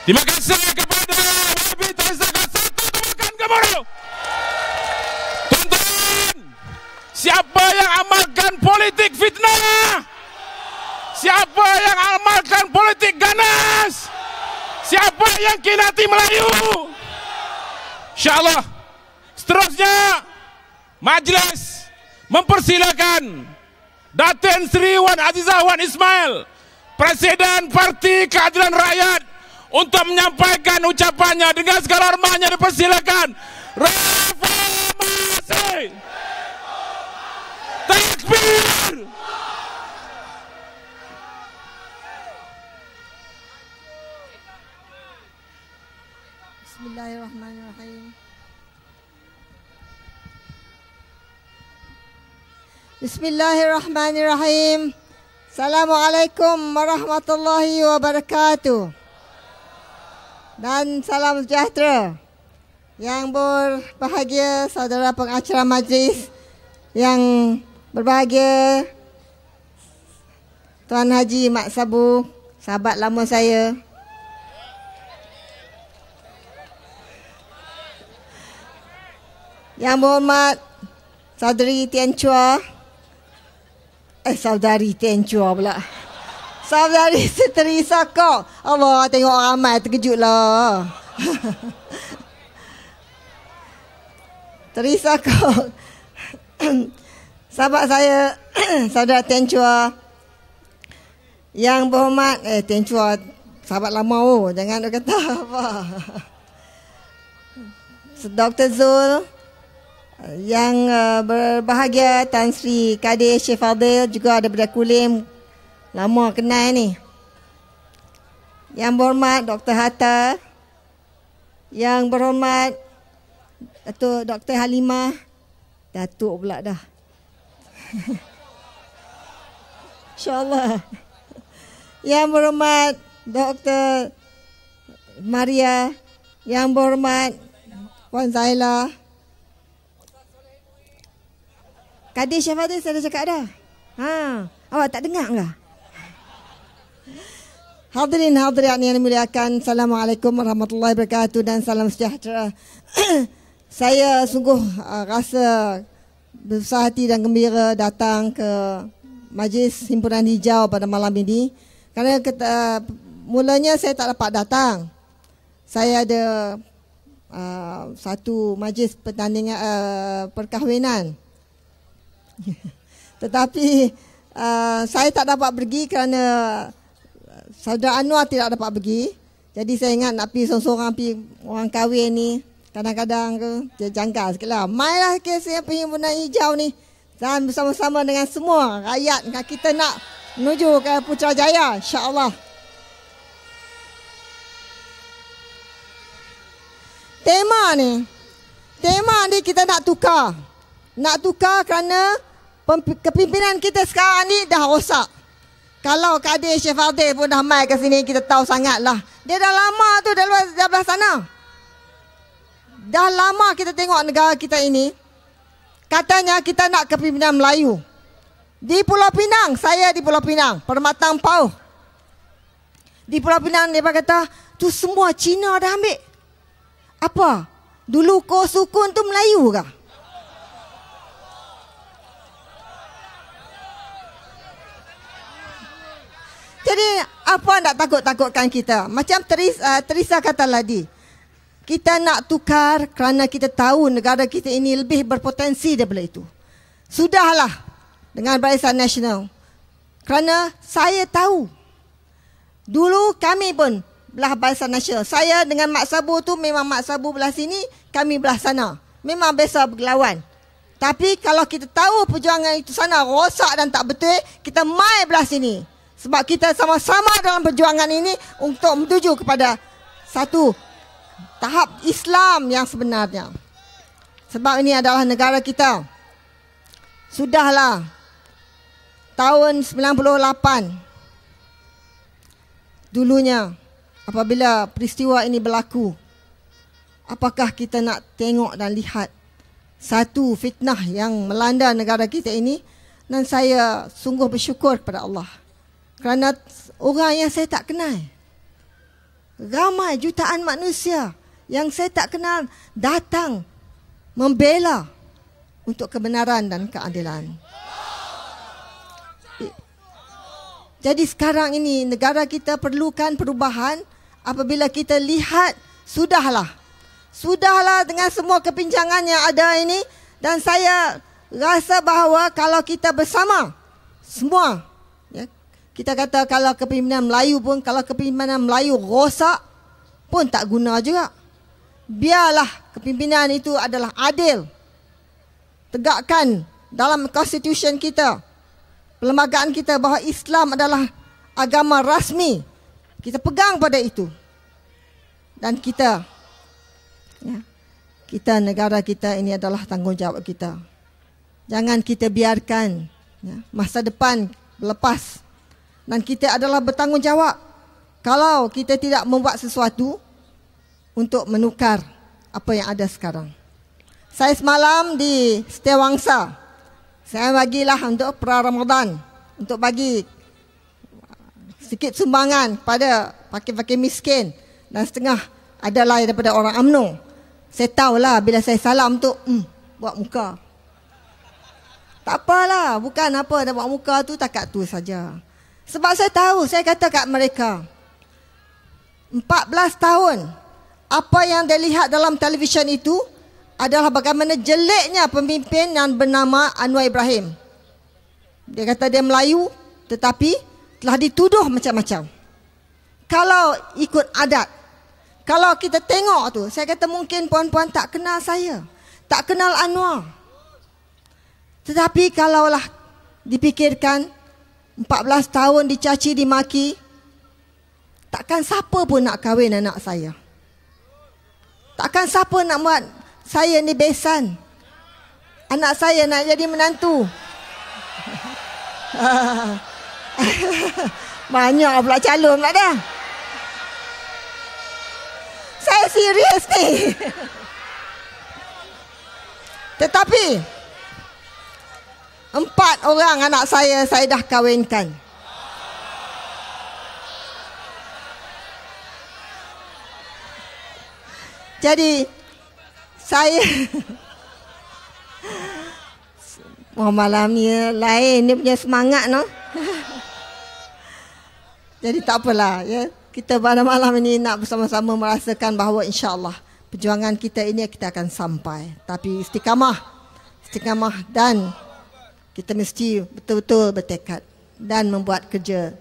Terima kasih kepada YB Tazaka satu temukan gemuruh. Tuan-tuan, siapa yang amalkan politik fitnah? Siapa yang amalkan politik ganas? Siapa yang kinati Melayu? InsyaAllah. Seterusnya, majlis mempersilakan Datin Sri Wan Azizah Wan Ismail, Presiden Parti Keadilan Rakyat untuk menyampaikan ucapannya dengan segala hormatnya dipersilakan. Reformasi! Takbir! Bismillahirrahmanirrahim. Bismillahirrahmanirrahim. Assalamualaikum warahmatullahi wabarakatuh. Dan salam sejahtera. Yang berbahagia saudara pengacara majlis yang berbahagia Tuan Haji Mak Sabu, sahabat lama saya. Yang berhormat Saudari Tian Chua. Eh, Saudari Tian Chua pula. Saudari Seteri Sako. Allah, tengok ramai terkejutlah. Terisa kau. Sahabat saya, saudara Tian Chua. Yang berhormat, eh Tian Chua, sahabat lama oh. Jangan dia kata apa. Dr. Zul, yang uh, berbahagia Tan Sri Kadir Syed Fadil juga ada daripada Kulim lama kenal ni yang berhormat Dr. Hatta yang berhormat Datuk Dr. Halimah Datuk pula dah InsyaAllah Yang berhormat Dr. Maria Yang berhormat Puan Zaila Kadir Syafadil saya dah cakap dah. Ha, awak tak dengar ke? Hadirin hadirat yang dimuliakan, Assalamualaikum warahmatullahi wabarakatuh dan salam sejahtera. saya sungguh uh, rasa besar hati dan gembira datang ke Majlis Himpunan Hijau pada malam ini. Kerana kata, mulanya saya tak dapat datang. Saya ada uh, satu majlis pertandingan uh, perkahwinan. Tetapi uh, saya tak dapat pergi kerana saudara Anwar tidak dapat pergi. Jadi saya ingat nak pergi seorang-seorang pergi orang kahwin ni. Kadang-kadang ke dia janggal sikit lah. Mainlah kes yang perhimpunan hijau ni. Dan bersama-sama dengan semua rakyat kita nak menuju ke Putrajaya insyaAllah. Tema ni. Tema ni kita nak tukar. Nak tukar kerana kepimpinan kita sekarang ni dah rosak. Kalau Kadir Syekh Fadil pun dah mai ke sini, kita tahu sangat lah. Dia dah lama tu dah luar belah sana. Dah lama kita tengok negara kita ini. Katanya kita nak kepimpinan Melayu. Di Pulau Pinang, saya di Pulau Pinang, Permatang Pau. Di Pulau Pinang dia kata, tu semua Cina dah ambil. Apa? Dulu kau sukun tu Melayu kah? Jadi apa nak takut-takutkan kita? Macam Teresa, uh, Teresa kata tadi. Kita nak tukar kerana kita tahu negara kita ini lebih berpotensi daripada itu. Sudahlah dengan Barisan Nasional. Kerana saya tahu. Dulu kami pun belah Barisan Nasional. Saya dengan Mak Sabu tu memang Mak Sabu belah sini, kami belah sana. Memang biasa berlawan. Tapi kalau kita tahu perjuangan itu sana rosak dan tak betul, kita mai belah sini. Sebab kita sama-sama dalam perjuangan ini untuk menuju kepada satu tahap Islam yang sebenarnya. Sebab ini adalah negara kita. Sudahlah tahun 98 dulunya apabila peristiwa ini berlaku apakah kita nak tengok dan lihat satu fitnah yang melanda negara kita ini dan saya sungguh bersyukur kepada Allah kerana orang yang saya tak kenal. ramai jutaan manusia yang saya tak kenal datang membela untuk kebenaran dan keadilan. Jadi sekarang ini negara kita perlukan perubahan apabila kita lihat sudahlah. Sudahlah dengan semua kepincangan yang ada ini dan saya rasa bahawa kalau kita bersama semua ya, kita kata kalau kepimpinan Melayu pun kalau kepimpinan Melayu rosak pun tak guna juga. Biarlah kepimpinan itu adalah adil. Tegakkan dalam konstitusi kita perlembagaan kita bahawa Islam adalah agama rasmi. Kita pegang pada itu. Dan kita ya, kita negara kita ini adalah tanggungjawab kita. Jangan kita biarkan ya, masa depan lepas dan kita adalah bertanggungjawab kalau kita tidak membuat sesuatu untuk menukar apa yang ada sekarang. Saya semalam di Setiawangsa saya bagilah untuk pra Ramadan untuk bagi sedikit sumbangan pada fakir-fakir miskin dan setengah adalah daripada orang UMNO. Saya tahulah bila saya salam tu hmm, buat muka. Tak apalah, bukan apa dah buat muka tu takat tu saja. Sebab saya tahu, saya kata kat mereka 14 tahun apa yang dia lihat dalam televisyen itu adalah bagaimana jeleknya pemimpin yang bernama Anwar Ibrahim. Dia kata dia Melayu tetapi telah dituduh macam-macam. Kalau ikut adat, kalau kita tengok tu, saya kata mungkin puan-puan tak kenal saya. Tak kenal Anwar. Tetapi kalaulah dipikirkan 14 tahun dicaci dimaki, takkan siapa pun nak kahwin anak saya. Takkan siapa nak buat saya ni besan. Anak saya nak jadi menantu. Banyak pula calon pula dah. Saya serius ni. Tetapi empat orang anak saya saya dah kahwinkan. Jadi saya Oh malam ni lain dia punya semangat no. Jadi tak apalah ya. Kita pada malam ini nak bersama-sama merasakan bahawa insya-Allah perjuangan kita ini kita akan sampai. Tapi istiqamah. Istiqamah dan kita mesti betul-betul bertekad dan membuat kerja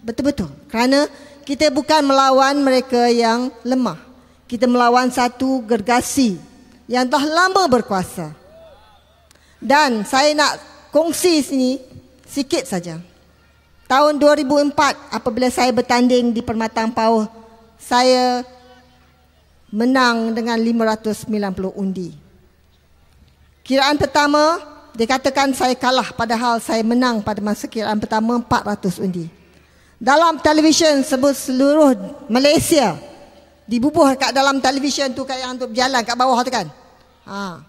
betul-betul. Kerana kita bukan melawan mereka yang lemah. Kita melawan satu gergasi yang dah lama berkuasa. Dan saya nak kongsi sini sikit saja. Tahun 2004 apabila saya bertanding di Permatang Pauh, saya menang dengan 590 undi. Kiraan pertama dikatakan saya kalah padahal saya menang pada masa kiraan pertama 400 undi. Dalam televisyen sebut seluruh Malaysia dibubuh kat dalam televisyen tu kayak yang untuk berjalan kat bawah tu kan. Ha.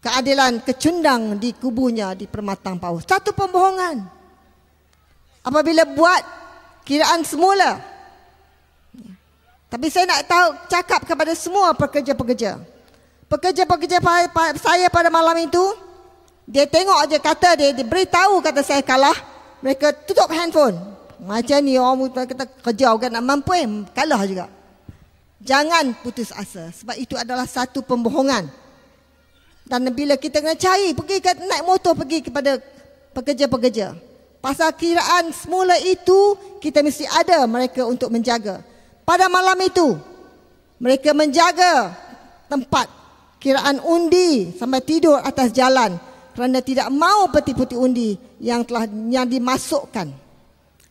Keadilan kecundang di kubunya di Permatang Paus. Satu pembohongan. Apabila buat kiraan semula. Tapi saya nak tahu cakap kepada semua pekerja-pekerja. Pekerja-pekerja saya pada malam itu dia tengok aja kata dia, dia beritahu kata saya kalah. Mereka tutup handphone. Macam ni orang kita kerja kan nak mampu eh, kalah juga. Jangan putus asa sebab itu adalah satu pembohongan. Dan bila kita kena cari, pergi ke, naik motor pergi kepada pekerja-pekerja. Pasal kiraan semula itu, kita mesti ada mereka untuk menjaga. Pada malam itu, mereka menjaga tempat kiraan undi sampai tidur atas jalan kerana tidak mau peti-peti undi yang telah yang dimasukkan.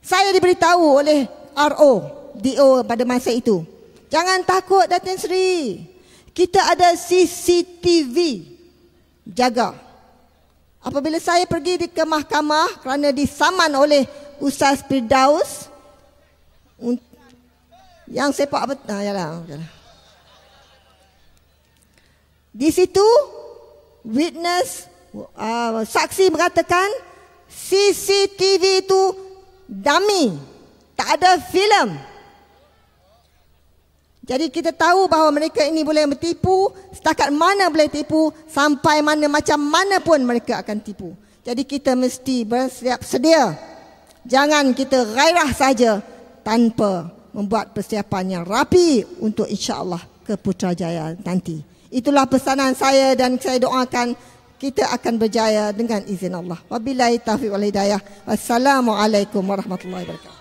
Saya diberitahu oleh RO, DO pada masa itu. Jangan takut Datin Sri. Kita ada CCTV jaga. Apabila saya pergi ke mahkamah kerana disaman oleh Ustaz Firdaus yang sepak apa? Ah, yalah, yalah. Di situ witness uh, saksi mengatakan CCTV itu dummy. Tak ada filem. Jadi kita tahu bahawa mereka ini boleh bertipu, setakat mana boleh tipu, sampai mana macam mana pun mereka akan tipu. Jadi kita mesti bersiap sedia. Jangan kita gairah saja tanpa membuat persiapan yang rapi untuk insya-Allah ke Putrajaya nanti. Itulah pesanan saya dan saya doakan kita akan berjaya dengan izin Allah. Wabillahi taufiq wal hidayah. Wassalamualaikum warahmatullahi wabarakatuh.